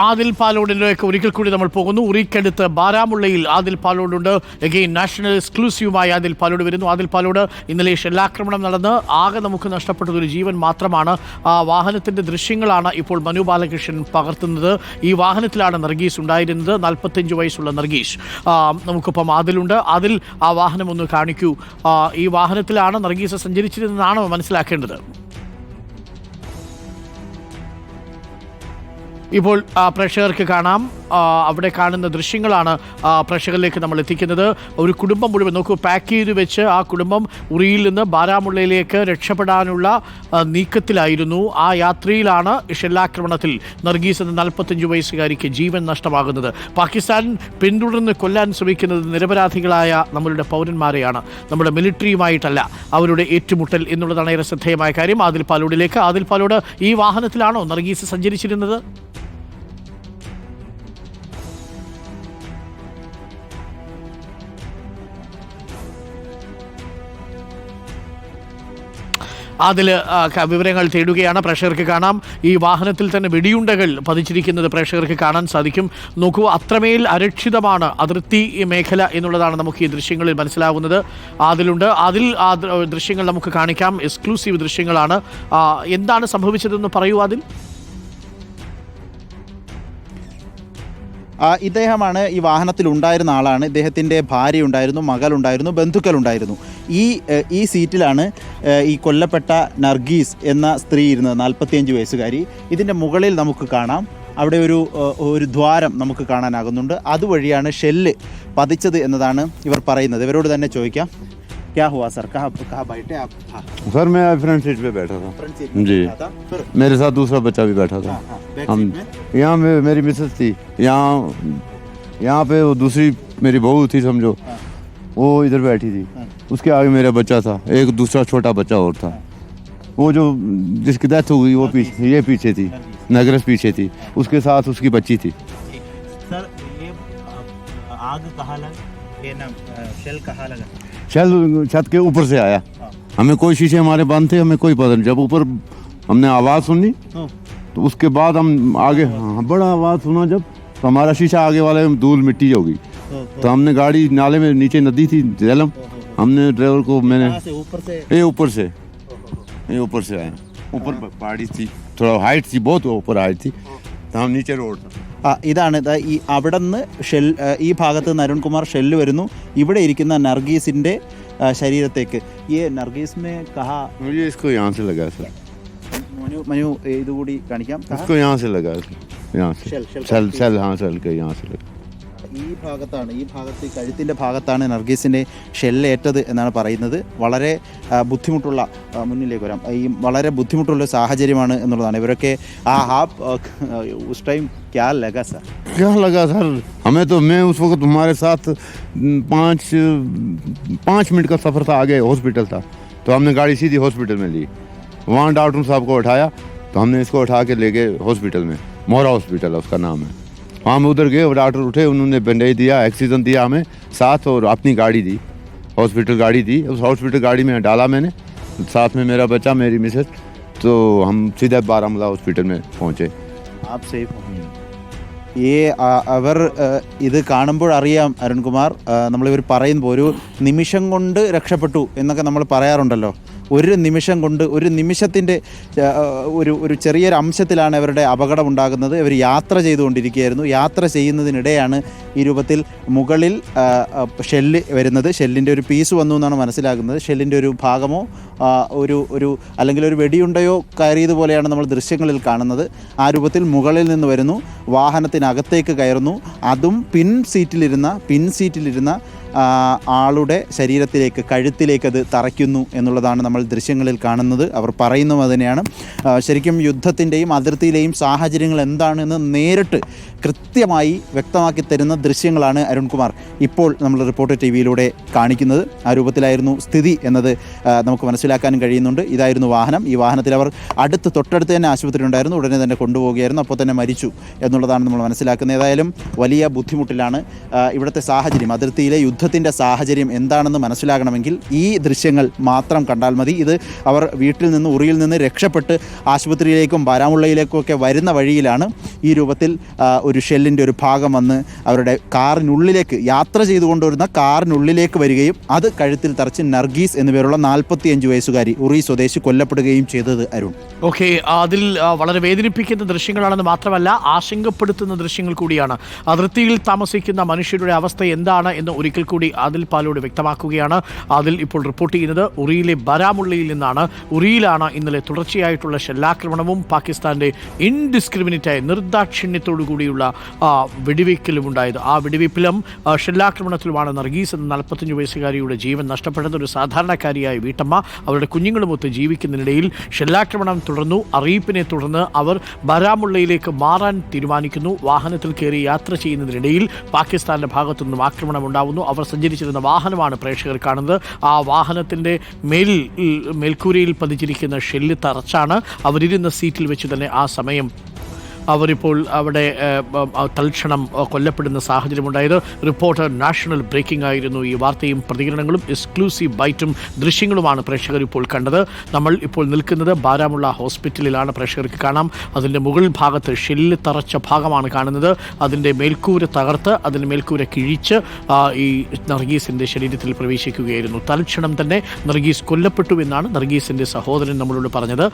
ആദിൽ പാലോഡിലേക്ക് ഒരിക്കൽ കൂടി നമ്മൾ പോകുന്നു. ഉറിക്കടുത്ത് ബാരാമുള്ളയിൽ ആദിൽ പാലോഡുണ്ട് എഗെയിൻ നാഷണൽ എക്സ്ക്ലൂസീവായി ആദിൽ പാലോട് വരുന്നു. ആദിൽ പാലോട് ഇന്നലെ ഷെല്ലാക്രമണം നടന്ന് ആകെ നമുക്ക് നഷ്ടപ്പെട്ടത് ഒരു ജീവൻ മാത്രമാണ്. ആ വാഹനത്തിന്റെ ദൃശ്യങ്ങളാണ് ഇപ്പോൾ മനു ബാലകൃഷ്ണൻ പകർത്തുന്നത്. ഈ വാഹനത്തിലാണ് നർഗീസ് ഉണ്ടായിരുന്നത്. നാൽപ്പത്തഞ്ച് വയസ്സുള്ള നർഗീസ്. ആ, നമുക്കിപ്പം ആദിലുണ്ട്. അതിൽ ആ വാഹനം ഒന്ന് കാണിക്കൂ. ഈ വാഹനത്തിലാണ് നർഗീസ് സഞ്ചരിച്ചിരുന്നതാണോ മനസ്സിലാക്കേണ്ടത്. ഇപ്പോൾ പ്രേക്ഷകർക്ക് കാണാം. അവിടെ കാണുന്ന ദൃശ്യങ്ങളാണ് പ്രേക്ഷകരിലേക്ക് നമ്മൾ എത്തിക്കുന്നത്. ഒരു കുടുംബം മുഴുവൻ നോക്കൂ പാക്ക് ചെയ്ത് വെച്ച് ആ കുടുംബം ഉറിയിൽ നിന്ന് ബാരാമുള്ളയിലേക്ക് രക്ഷപ്പെടാനുള്ള നീക്കത്തിലായിരുന്നു. ആ യാത്രയിലാണ് ഷെല്ലാക്രമണത്തിൽ നർഗീസ് എന്ന നാൽപ്പത്തഞ്ച് വയസ്സുകാരിക്ക് ജീവൻ നഷ്ടമാകുന്നത്. പാകിസ്ഥാൻ പിന്തുടർന്ന് കൊല്ലാൻ ശ്രമിക്കുന്നത് നിരപരാധികളായ നമ്മളുടെ പൗരന്മാരെയാണ്. നമ്മുടെ മിലിറ്ററിയുമായിട്ടല്ല അവരുടെ ഏറ്റുമുട്ടൽ എന്നുള്ളതാണ് ഏറെ ശ്രദ്ധേയമായ കാര്യം. ആദിൽ പാലോടിലേക്ക്. ആദിൽ പാലോട് ഈ വാഹനത്തിലാണോ നർഗീസ് സഞ്ചരിച്ചിരുന്നത്? അതിൽ വിവരങ്ങൾ തേടുകയാണ് പ്രേക്ഷകർക്ക് കാണാം. ഈ വാഹനത്തിൽ തന്നെ വെടിയുണ്ടകൾ പതിച്ചിരിക്കുന്നത് പ്രേക്ഷകർക്ക് കാണാൻ സാധിക്കും. നോക്കൂ അത്രമേൽ അരക്ഷിതമാണ് അതിർത്തി മേഖല എന്നുള്ളതാണ് നമുക്ക് ഈ ദൃശ്യങ്ങളിൽ മനസ്സിലാകുന്നത് അതിലുണ്ട്. അതിൽ ആ ദൃശ്യങ്ങൾ നമുക്ക് കാണിക്കാം. എക്സ്ക്ലൂസീവ് ദൃശ്യങ്ങളാണ്. എന്താണ് സംഭവിച്ചതെന്ന് പറയൂ അതിൽ. ഇദ്ദേഹമാണ് ഈ വാഹനത്തിൽ ഉണ്ടായിരുന്ന ആളാണ്. ഇദ്ദേഹത്തിന്റെ ഭാര്യ ഉണ്ടായിരുന്നു മകളുണ്ടായിരുന്നു ബന്ധുക്കളുണ്ടായിരുന്നു. ഈ ഈ സീറ്റിലാണ് ഈ കൊല്ലപ്പെട്ട നർഗീസ് എന്ന സ്ത്രീ ഇരുന്നത് നാൽപ്പത്തിയഞ്ച് വയസ്സുകാരി. ഇതിന്റെ മുകളിൽ നമുക്ക് കാണാം. അവിടെ ഒരു ഒരു ദ്വാരം നമുക്ക് കാണാനാകുന്നുണ്ട്. അതുവഴിയാണ് ഷെല്ല് പതിച്ചത് എന്നതാണ് ഇവർ പറയുന്നത്. ഇവരോട് തന്നെ ചോദിക്കാം. क्या हुआ सर? कहा, कहा बैठे आप? हाँ। सर मैं फ्रंट सीट पे बैठा था। फ्रंट सीट जी। था, मेरे साथ दूसरा बच्चा भी बैठा था। हाँ, हाँ। हम यहाँ मेरी मिसेस थी। यहाँ यहाँ पे वो दूसरी मेरी बहू थी समझो। हाँ। वो इधर बैठी थी। उसके आगे मेरा बच्चा था। एक दूसरा छोटा बच्चा और था। वो जो जिसकी डेथ हो गई वो पीछे ये पीछे। थी। नगरस पीछे थी। उसके साथ उसकी बच्ची थी। सर ये आग कहाँ लगा ये ना शेल कहाँ लगा? शैल छत के ऊपर से आया। हाँ। हमें कोई शीशे हमारे बंद थे हमें कोई पता नहीं। जब ऊपर हमने आवाज़ सुनी हाँ। तो उसके बाद हम आगे हाँ बड़ा आवाज़ सुना जब तो हमारा शीशा आगे वाले में धूल मिट्टी हो गई। तो तो हमने गाड़ी नाले में नीचे नदी थी झेलम हमने ड्राइवर को मैंने से? ऊपर से? ये ऊपर से। ये ऊपर से आया। ऊपर पहाड़ी थी थोड़ा हाइट थी बहुत ऊपर हाइट थी। तो हम नीचे रोड ഇതാണ് ദാ ഈ അവിടെ നിന്ന് ഷെൽ ആ, ഈ ഭാഗത്ത് നിന്ന് അരുൺകുമാർ ഷെല്ല് വരുന്നു ഇവിടെ ഇരിക്കുന്ന നർഗീസിന്റെ ആ, ശരീരത്തേക്ക് ഈ നർഗീസ് മേ കഹാ मुझे इसको यहाँ से लगा सर മനു മനു ഇതുകൂടി കാണിക്കാം കഹാ? इसको यहाँ से लगा सर यहाँ से शेल, शेल सेल का- सेल हाँ सेल के यहाँ से लगा ഈ ഭാഗത്താണ് ഈ ഭാഗത്ത് ഈ കഴുത്തിൻ്റെ ഭാഗത്താണ് നർഗീസിൻ്റെ ഷെല്ലേറ്റത് എന്നാണ് പറയുന്നത് വളരെ ആ, ബുദ്ധിമുട്ടുള്ള ആ, മുന്നിലേക്ക് വരാം ഈ വളരെ ബുദ്ധിമുട്ടുള്ള സാഹചര്യമാണ് എന്നുള്ളതാണ് ഇവരൊക്കെ ആ ഹാഫ് ഉസ് ടൈം ക്യാ ലഗ സർ क्या लगा सर हमें तो मैं उस वक्त हमारे साथ न, पाँच पाँच मिनट का सफ़र था आगे हॉस्पिटल था तो हमने गाड़ी सीधी हॉस्पिटल में ली वहाँ डॉक्टर साहब को उठाया तो हमने इसको उठा के ले गए हॉस्पिटल में मोरा हॉस्पिटल है उसका नाम है वहाँ हम उधर गए वो डॉक्टर उठे उन्होंने बैंडेज दिया ऑक्सीजन दिया हमें साथ और अपनी गाड़ी दी हॉस्पिटल गाड़ी दी उस हॉस्पिटल गाड़ी में डाला मैंने साथ में मेरा बच्चा मेरी मिसेस तो हम सीधे बारामूला हॉस्पिटल में पहुँचे ആപ് സേഫ് ഈ ആ- അവർ ആ, ഇത് കാണുമ്പോൾ അറിയാം അരുൺകുമാർ ആ, നമ്മളിവർ പറയുമ്പോൾ ഒരു നിമിഷം കൊണ്ട് രക്ഷപ്പെട്ടു എന്നൊക്കെ നമ്മൾ പറയാറുണ്ടല്ലോ ഒരു നിമിഷം കൊണ്ട് ഒരു നിമിഷത്തിന്റെ ഒരു ഒരു ചെറിയൊരു അംശത്തിലാണ് അവരുടെ അപകടം ഉണ്ടാകുന്നത് ഇവർ യാത്ര ചെയ്തുകൊണ്ടിരിക്കുകയായിരുന്നു. യാത്ര ചെയ്യുന്നതിനിടെയാണ് ഈ രൂപത്തിൽ മുകളിൽ ഷെല്ല് വരുന്നത്. ഷെല്ലിന്റെ ഒരു പീസ് വന്നു എന്നാണ് മനസ്സിലാകുന്നത്. ഷെല്ലിന്റെ ഒരു ഭാഗമോ ഒരു ഒരു അല്ലെങ്കിൽ ഒരു വെടിയുണ്ടയോ കയറിയതുപോലെയാണ് നമ്മൾ ദൃശ്യങ്ങളിൽ കാണുന്നത്. ആ രൂപത്തിൽ മുകളിൽ നിന്ന് വരുന്നു. വാഹനത്തിനകത്തേക്ക് കയറുന്നു. അതും പിൻ സീറ്റിലിരുന്ന പിൻ സീറ്റിലിരുന്ന ആളുടെ ശരീരത്തിലേക്ക് കഴുത്തിലേക്ക് അത് തറയ്ക്കുന്നു എന്നുള്ളതാണ് നമ്മൾ ദൃശ്യങ്ങളിൽ കാണുന്നത്. അവർ പറയുന്നതും അതിനെയാണ് ശരിക്കും യുദ്ധത്തിന്റെയും അതിർത്തിയിലെയും സാഹചര്യങ്ങൾ എന്താണെന്ന് നേരിട്ട് കൃത്യമായി വ്യക്തമാക്കി തരുന്ന ദൃശ്യങ്ങളാണ് അരുൺകുമാർ ഇപ്പോൾ നമ്മൾ റിപ്പോർട്ടർ ടി വിയിലൂടെ കാണിക്കുന്നത്. ആ രൂപത്തിലായിരുന്നു സ്ഥിതി എന്നത് നമുക്ക് മനസ്സിലാക്കാൻ കഴിയുന്നുണ്ട്. ഇതായിരുന്നു വാഹനം. ഈ വാഹനത്തിൽ അവർ അടുത്ത് തൊട്ടടുത്ത് തന്നെ ആശുപത്രി ഉണ്ടായിരുന്നു. ഉടനെ തന്നെ കൊണ്ടുപോവുകയായിരുന്നു. അപ്പോൾ തന്നെ മരിച്ചു എന്നുള്ളതാണ് നമ്മൾ മനസ്സിലാക്കുന്നത്. ഏതായാലും വലിയ ബുദ്ധിമുട്ടിലാണ് ഇവിടുത്തെ സാഹചര്യം. അതിർത്തിയിലെ യുദ്ധ യുദ്ധത്തിന്റെ സാഹചര്യം എന്താണെന്ന് മനസ്സിലാകണമെങ്കിൽ ഈ ദൃശ്യങ്ങൾ മാത്രം കണ്ടാൽ മതി. ഇത് അവർ വീട്ടിൽ നിന്ന് ഉറിയിൽ നിന്ന് രക്ഷപ്പെട്ട് ആശുപത്രിയിലേക്കും ബാരാമുള്ളയിലേക്കും ഒക്കെ വരുന്ന വഴിയിലാണ് ഈ രൂപത്തിൽ ഒരു ഷെല്ലിന്റെ ഒരു ഭാഗം വന്ന് അവരുടെ കാറിനുള്ളിലേക്ക് യാത്ര ചെയ്തുകൊണ്ടുവരുന്ന കാറിനുള്ളിലേക്ക് വരികയും അത് കഴുത്തിൽ തറച്ച് നർഗീസ് എന്നുപേരുള്ള നാൽപ്പത്തിയഞ്ച് വയസ്സുകാരി ഉറി സ്വദേശി കൊല്ലപ്പെടുകയും ചെയ്തത് അരുൺ. ഓക്കെ അതിൽ വളരെ വേദനിപ്പിക്കുന്ന ദൃശ്യങ്ങളാണെന്ന് മാത്രമല്ല ആശങ്കപ്പെടുത്തുന്ന ദൃശ്യങ്ങൾ കൂടിയാണ്. അതിർത്തിയിൽ താമസിക്കുന്ന മനുഷ്യരുടെ അവസ്ഥ എന്താണ് എന്ന് ഒരിക്കൽ കൂടി ആദിൽ പാലോട് വ്യക്തമാക്കുകയാണ്. ആദിൽ ഇപ്പോൾ റിപ്പോർട്ട് ചെയ്യുന്നത് ഉറിയിലെ ബരാമുള്ളയിൽ നിന്നാണ്. ഉറിയിലാണ് ഇന്നലെ തുടർച്ചയായിട്ടുള്ള ഷെല്ലാക്രമണവും പാകിസ്ഥാന്റെ ഇൻഡിസ്ക്രിമിനേറ്റായ നിർദാക്ഷിണ്യത്തോടു കൂടിയുള്ള വെടിവയ്ക്കലും ഉണ്ടായത് ആ വെടിവെയ്പ്പിലും ഷെല്ലാക്രമണത്തിലുമാണ് നർഗീസ് എന്ന നാൽപ്പത്തഞ്ച് വയസ്സുകാരിയുടെ ജീവൻ നഷ്ടപ്പെട്ടത്. ഒരു സാധാരണക്കാരിയായ വീട്ടമ്മ അവരുടെ കുഞ്ഞുങ്ങളുമൊത്ത് ജീവിക്കുന്നതിനിടയിൽ ഷെല്ലാക്രമണം തുടർന്നു. അറിയിപ്പിനെ തുടർന്ന് അവർ ബരാമുള്ളയിലേക്ക് മാറാൻ തീരുമാനിക്കുന്നു. വാഹനത്തിൽ കയറി യാത്ര ചെയ്യുന്നതിനിടയിൽ പാകിസ്ഥാന്റെ ഭാഗത്തു നിന്നും ആക്രമണം ഉണ്ടാവുന്നു അവർ സഞ്ചരിച്ചിരുന്ന വാഹനമാണ് പ്രേക്ഷകർ കാണുന്നത്. ആ വാഹനത്തിന്റെ മേൽ മേൽക്കൂരയിൽ പതിച്ചിരിക്കുന്ന ഷെല്ല് തറച്ചാണ് അവരിരുന്ന സീറ്റിൽ വെച്ച് തന്നെ ആ സമയം അവരിപ്പോൾ അവിടെ തൽക്ഷണം കൊല്ലപ്പെടുന്ന സാഹചര്യമുണ്ടായത്. റിപ്പോർട്ടർ നാഷണൽ ബ്രേക്കിംഗ് ആയിരുന്നു ഈ വാർത്തയും പ്രതികരണങ്ങളും. എക്സ്ക്ലൂസീവ് ബൈറ്റും ദൃശ്യങ്ങളുമാണ് പ്രേക്ഷകർ ഇപ്പോൾ കണ്ടത്. നമ്മൾ ഇപ്പോൾ നിൽക്കുന്നത് ബാരാമുള്ള ഹോസ്പിറ്റലിലാണ് പ്രേക്ഷകർക്ക് കാണാം. അതിന്റെ മുകൾ ഭാഗത്ത് ഷെല്ല് തറച്ച ഭാഗമാണ് കാണുന്നത്. അതിന്റെ മേൽക്കൂര തകർത്ത് അതിന്റെ മേൽക്കൂര കിഴിച്ച് ഈ നർഗീസിന്റെ ശരീരത്തിൽ പ്രവേശിക്കുകയായിരുന്നു. തൽക്ഷണം തന്നെ നർഗീസ് കൊല്ലപ്പെട്ടു എന്നാണ് നർഗീസിന്റെ സഹോദരൻ നമ്മളോട് പറഞ്ഞത്.